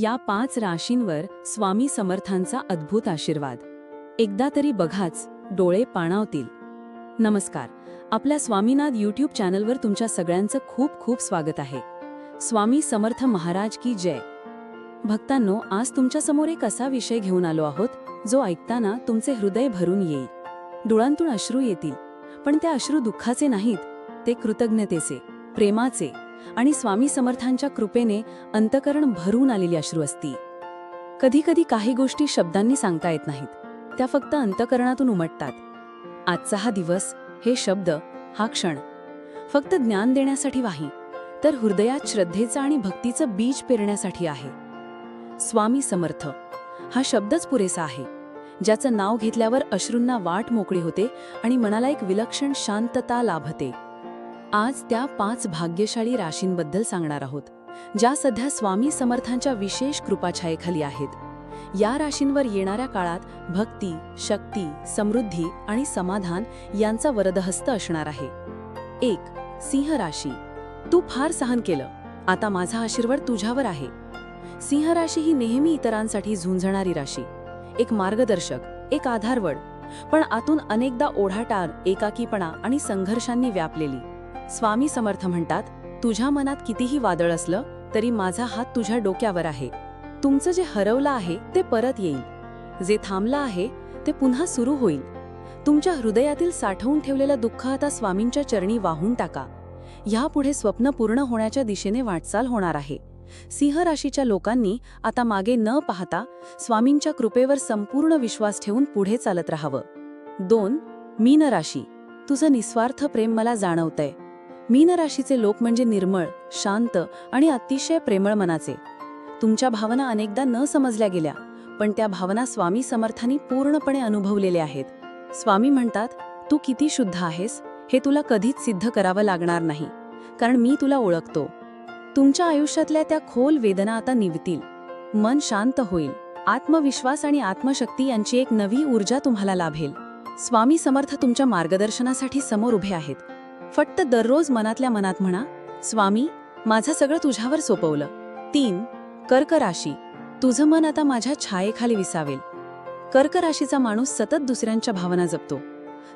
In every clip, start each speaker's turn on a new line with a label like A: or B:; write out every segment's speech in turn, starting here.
A: या पाच राशींवर स्वामी समर्थांचा अद्भुत आशीर्वाद. एकदा तरी बघाच डोळे पाणावतील. नमस्कार आपल्या स्वामीनाथ यूट्यूब चॅनलवर तुमच्या सगळ्यांचं खूप खूप स्वागत आहे. स्वामी समर्थ महाराज की जय. भक्तांनो आज तुमच्यासमोर एक असा विषय घेऊन आलो आहोत जो ऐकताना तुमचे हृदय भरून येईल. डोळ्यांतून अश्रू येतील पण त्या अश्रू दुःखाचे नाहीत ते कृतज्ञतेचे प्रेमाचे. आणि स्वामी समर्थांच्या कृपेने अंतकरण भरून आलेली अश्रू असती. कधी कधी काही गोष्टी शब्दांनी सांगता येत नाहीत. त्या फक्त अंतकरणातून उमटतात. आजचा हा दिवस हे शब्द हा क्षण फक्त ज्ञान देण्यासाठी वाही तर हृदयात श्रद्धेचं आणि भक्तीचं बीज पेरण्यासाठी आहे. स्वामी समर्थ हा शब्दच पुरेसा आहे ज्याचं नाव घेतल्यावर अश्रूंना वाट मोकळी होते आणि मनाला एक विलक्षण शांतता लाभते. आज त्या पाच भाग्यशाली राशींबद्दल सांगणार आहोत ज्या सध्या स्वामी समर्थांच्या विशेष कृपाछायेखाली आहेत. या राशींवर येणाऱ्या काळात भक्ती शक्ती समृद्धी आणि समाधान यांचा वरदहस्त असणार आहे. एक सिंह राशी. तू फार सहन केलं. आता माझा आशीर्वाद तुझ्यावर आहे. सिंह राशी ही नेहमी इतरांसाठी झुंजणारी राशी. एक मार्गदर्शक एक आधारवड. पण आतून अनेकदा ओढाटार एकाकीपणा आणि संघर्षांनी व्यापलेली. स्वामी समर्थ म्हणतात तुझ्या मनात कितीही वादळ असलं तरी माझा हात तुझ्या डोक्यावर आहे. तुमचं जे हरवलं आहे ते परत येईल. जे थांबलं आहे ते पुन्हा सुरू होईल. तुमच्या हृदयातील साठवून ठेवलेलं दुःख आता स्वामींच्या चरणी वाहून टाका. ह्यापुढे स्वप्न पूर्ण होण्याच्या दिशेने वाटचाल होणार आहे. सिंह राशीच्या लोकांनी आता मागे न पाहता स्वामींच्या कृपेवर संपूर्ण विश्वास ठेवून पुढे चालत राहावं. दोन मीन राशी तुझं निस्वार्थ प्रेम मला जाणवतंय. मीन राशीचे लोक म्हणजे निर्मळ शांत आणि अतिशय प्रेमळ मनाचे. तुमच्या भावना अनेकदा न समजल्या गेल्या पण त्या भावना स्वामी समर्थांनी पूर्णपणे अनुभवलेल्या आहेत. स्वामी म्हणतात तू किती शुद्ध आहेस हे तुला कधीच सिद्ध करावं लागणार नाही कारण मी तुला ओळखतो. तुमच्या आयुष्यातल्या त्या खोल वेदना आता निवतील. मन शांत होईल. आत्मविश्वास आणि आत्मशक्ती यांची एक नवी ऊर्जा तुम्हाला लाभेल. स्वामी समर्थ तुमच्या मार्गदर्शनासाठी समोर उभे आहेत. फक्त दररोज मनातल्या मनात म्हणा स्वामी माझं सगळं तुझ्यावर सोपवलं. तीन कर्क राशी. तुझं मन आता माझ्या छायेखाली विसावेल. कर्क राशीचा माणूस सतत दुसऱ्यांच्या भावना जपतो.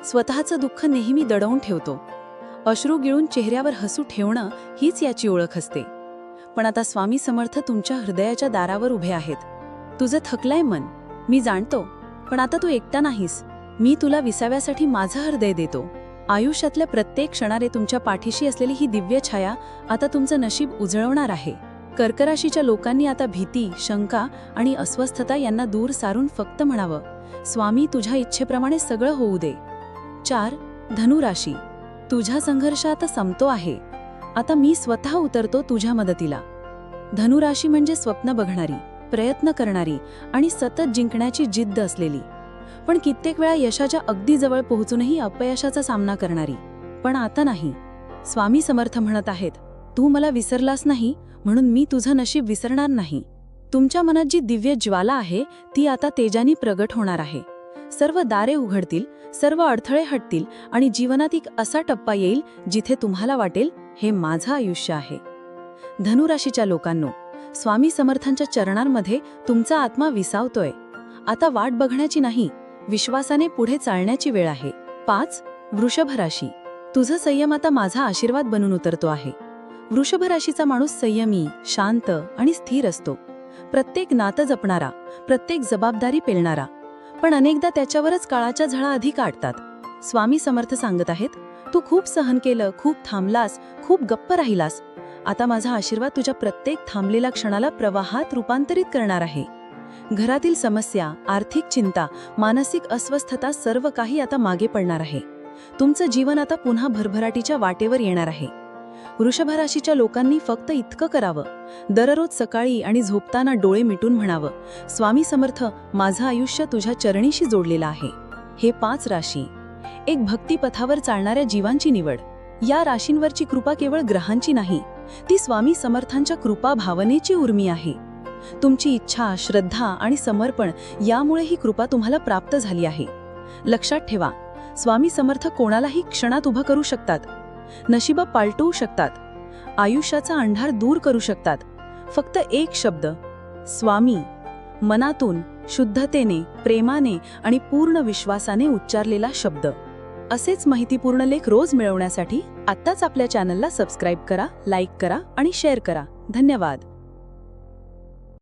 A: स्वतःचं दुःख नेहमी दडवून ठेवतो. अश्रू गिळून चेहऱ्यावर हसू ठेवणं हीच याची ओळख असते. पण आता स्वामी समर्थ तुमच्या हृदयाच्या दारावर उभे आहेत. तुझं थकलंय मन. मी जाणतो. पण आता तू एकटा नाहीस. मी तुला विसाव्यासाठी माझं हृदय देतो. आयुष्यातल्या प्रत्येक क्षणारे तुमच्या पाठीशी असलेली ही दिव्य छाया आता तुमचं नशीब उजळवणार आहे. कर्कराशीच्या लोकांनी आता भीती शंका आणि अस्वस्थता यांना दूर सारून फक्त म्हणावं स्वामी तुझ्या इच्छेप्रमाणे सगळं होऊ दे. चार धनुराशी. तुझा संघर्ष आता संपतो आहे. आता मी स्वतः उतरतो तुझ्या मदतीला. धनुराशी म्हणजे स्वप्न बघणारी प्रयत्न करणारी आणि सतत जिंकण्याची जिद्द असलेली. पण कित्येक वेळा यशाच्या अगदी जवळ पोहोचूनही अपयशाचा सामना करणारी. पण आता नाही. स्वामी समर्थ म्हणत आहेत तू मला विसरलास नाही म्हणून मी तुझं नशीब विसरणार नाही. तुमच्या मनात जी दिव्य ज्वाला आहे ती आता तेजानी प्रगट होणार आहे. सर्व दारे उघडतील सर्व अडथळे हटतील आणि जीवनात एक असा टप्पा येईल जिथे तुम्हाला वाटेल हे माझं आयुष्य आहे. धनुराशीच्या लोकांनो स्वामी समर्थांच्या चरणांमध्ये तुमचा आत्मा विसावतोय. आता वाट बघण्याची नाही विश्वासाने पुढे चालण्याची वेळ आहे. पाच वृषभ राशी. तुझं संयम आता माझा आशीर्वाद बनून उतरतो आहे. वृषभ राशीचा माणूस संयमी शांत आणि स्थिर असतो. प्रत्येक नातं जपणारा प्रत्येक जबाबदारी पेलणारा पण अनेकदा त्याच्यावरच काळाच्या झळा अधिक आटतात स्वामी समर्थ सांगत आहेत तू खूप सहन केलं खूप थांबलास खूप गप्प राहिलास. आता माझा आशीर्वाद तुझ्या प्रत्येक थांबलेल्या क्षणाला प्रवाहात रूपांतरित करणार आहे. घरातील समस्या आर्थिक चिंता मानसिक अस्वस्थता सर्व काही आता मागे पडणार आहे. तुमचं जीवन आता पुन्हा भरभराटीच्या वाटेवर येणार आहे. वृषभराशीच्या लोकांनी फक्त इतकं करावं. दररोज सकाळी आणि झोपताना डोळे मिटून म्हणावं स्वामी समर्थ माझं आयुष्य तुझ्या चरणीशी जोडलेलं आहे. हे पाच राशी. एक भक्तिपथावर चालणाऱ्या जीवांची निवड. या राशींवरची कृपा केवळ ग्रहांची नाही ती स्वामी समर्थांच्या कृपा भावनेची उर्मी आहे. तुमची इच्छा श्रद्धा आणि समर्पण यामुळे ही कृपा तुम्हाला प्राप्त झाली आहे. लक्षात ठेवा स्वामी समर्थ कोणालाही क्षणात उभं करू शकतात नशिबा पालटवू शकतात आयुष्याचा अंधार दूर करू शकतात. फक्त एक शब्द स्वामी मनातून शुद्धतेने प्रेमाने आणि पूर्ण विश्वासाने उच्चारलेला शब्द. असेच माहितीपूर्ण लेख रोज मिळवण्यासाठी आत्ताच आपल्या चॅनलला सबस्क्राईब करा लाईक करा आणि शेअर करा. धन्यवाद.